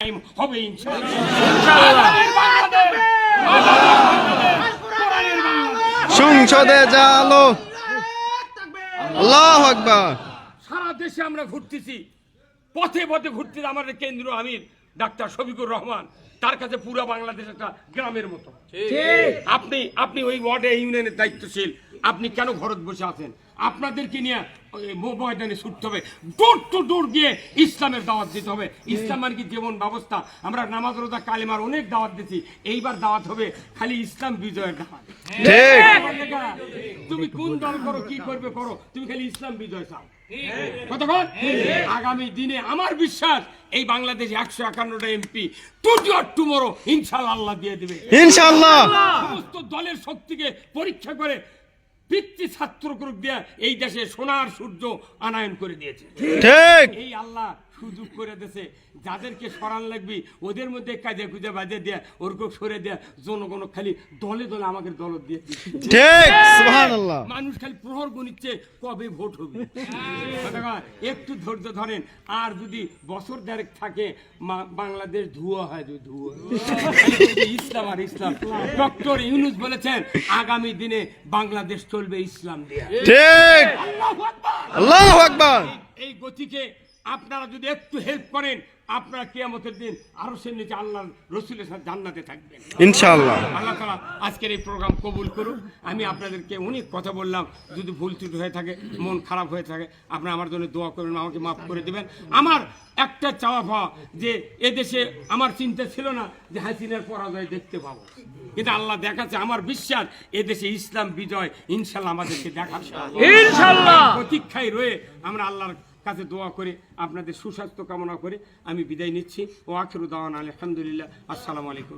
Time হবে ইনশাআল্লাহ। বাংলাদেশ! কোরআনের বাংলাদেশ! সংসদে জালো আল্লাহ আকবার। সারা দেশে আমরা ঘুরতেছি। পথে পথে ঘুরতেছি আমাদের কেন্দ্রীয় আমির ডাক্তার শফিকুর রহমান। তার কাছে পুরো বাংলাদেশ একটা গ্রামের মতো। আপনি আপনি ওই ওয়ার্ডে ইউনিয়নের দায়িত্বশীল। আপনি কেন ঘরত বসে আছেন? আপনাদেরকে নিয়ে ময়দানে ছুটতে হবে। দূর টু দূর গিয়ে ইসলামের দাওয়াত দিতে হবে। ইসলাম মানে কি যেমন ব্যবস্থা? আমরা নামাজ রোজা কালিমার অনেক দাওয়াত দিচ্ছি এইবার দাওয়াত হবে খালি ইসলাম বিজয়ের দাওয়াত। তুমি কোন দল করো কি করবে করো? তুমি খালি ইসলাম বিজয় চাও। কতক্ষণ? আগামী দিনে আমার বিশ্বাস এই বাংলাদেশ একশো একান্নটা এমপি টুটি অর টুমোরো ইনশাল্লাহ আল্লাহ দিয়ে দেবে। ইনশাআল্লাহ। সমস্ত দলের শক্তিকে পরীক্ষা করে পিতৃ ছাত্র গ্রুপ দিয়ে এই দেশে সোনার সূর্য আনায়ন করে দিয়েছে। ঠিক। এই আল্লাহ সুযোগ করে দিয়েছে। যাদেরকে সরান লাগবি ওদের মধ্যে কাজে খুঁজে বাজে দেয়া ওরকম সরে দেয়া জনগণ খালি দলে দলে আমাকে দল দিয়ে দিচ্ছে। ঠিক সুবহানাল্লাহ। মানুষ খালি প্রহর গণিচ্ছে কবে ভোট হবে? একটু ধৈর্য ধরেন আর যদি বছর দেড়েক থাকে বাংলাদেশ ধুয়া হয় যদি ধুয়ো। ইসলাম আর ইসলাম। ডক্টর ইউনুস বলেছেন আগামী দিনে বাংলাদেশ চলবে ইসলাম দিয়ে। ঠিক। আল্লাহ আকবার। এই গতিকে আপনারা যদি একটু হেল্প করেন আপনারা কিয়ামতের দিন আরও সে নিচে আল্লাহ রসুলের সাথে জান্নাতে থাকবেন। ইনশাআল্লাহ। আল্লাহ তালা আজকের এই প্রোগ্রাম কবুল করুন আমি আপনাদেরকে অনেক কথা বললাম যদি ভুল ত্রুটি হয়ে থাকে মন খারাপ হয়ে থাকে আপনারা আমার জন্য দোয়া করবেন আমাকে মাফ করে দেবেন। আমার একটা চাওয়া পাওয়া যে এদেশে আমার চিন্তা ছিল না যে হাসিনার পরাজয় দেখতে পাবো। কিন্তু আল্লাহ দেখাচ্ছে আমার বিশ্বাস এদেশে ইসলাম বিজয় ইনশাল্লাহ আমাদেরকে দেখাচ্ছে ইনশাল্লাহ প্রতীক্ষায় রয়ে আমরা আল্লাহর কাছে দোয়া করে, আপনাদের সুস্বাস্থ্য কামনা করে আমি বিদায় নিচ্ছি। ও আখিরুদ্দাওয়ান আলহামদুলিল্লাহ। আসসালামু আলাইকুম।